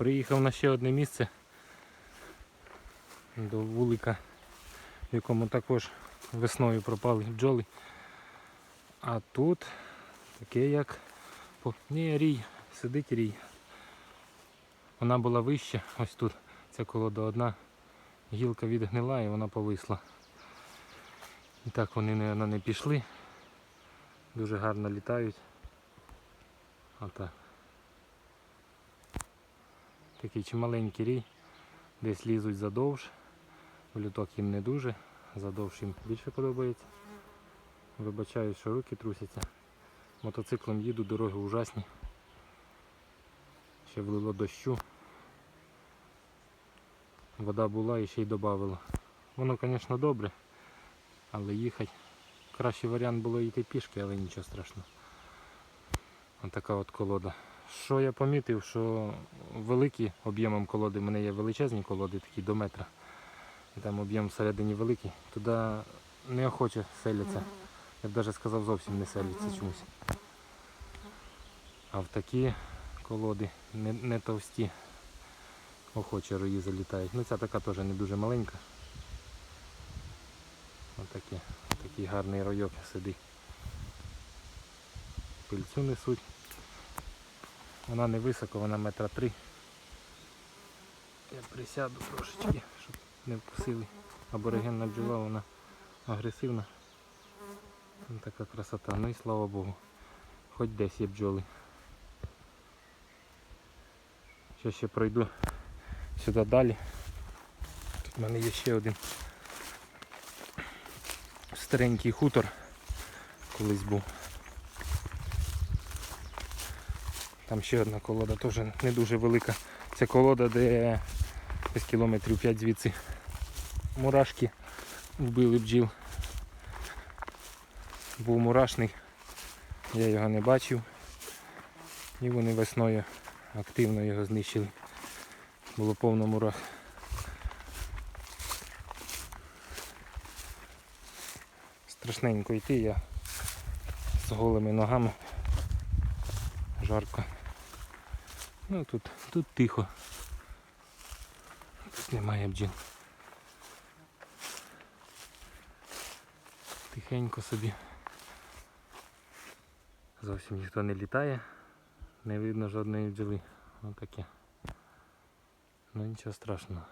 Приїхав на ще одне місце до вулика, в якому також весною пропали бджоли. А тут таке як Ні, рій, сидить рій. Вона була вища, ось тут ця колода одна. Гілка відгнила і вона повисла. І так вони не, не пішли. Дуже гарно літають. Отак. Такий чималенький рій. Десь лізуть задовж. В люток їм не дуже, задовж їм більше подобається. Вибачаю, що руки трусяться. Мотоциклом їду, дороги ужасні. Ще влило дощу. Вода була і ще й додавила. Воно, звісно, добре, але їхати. Кращий варіант було йти пішки, але нічого страшного. Ось така от колода. Що я помітив, що великі об'ємом колоди, в мене є величезні колоди, такі до метра. І там об'єм всередині великий, туди неохоче селяться. Я б навіть сказав, зовсім не селяться чомусь. А в такі колоди не, не товсті, охоче рої залітають. Ну ця така теж не дуже маленька. Отакі, такий гарний ройок сидить. Пильцю несуть. Вона не високо, вона метра три. Я присяду трошечки, щоб не вкусили. Аборигенна бджола, вона агресивна. Така красота. Ну і слава Богу. Хоч десь є бджоли. Ще ще пройду сюди далі. Тут в мене є ще один старенький хутор колись був. Там ще одна колода, теж не дуже велика. Це колода, де десь кілометрів 5 звідси мурашки вбили бджіл. Був мурашник, я його не бачив. І вони весною активно його знищили. Було повно мурах. Страшненько йти я з голими ногами. Жарко. Ну тут, тут тихо. Тут немає бджіл. Тихенько собі. Зовсім ніхто не літає. Не видно жодної бджоли. Ось таке. Ну нічого страшного.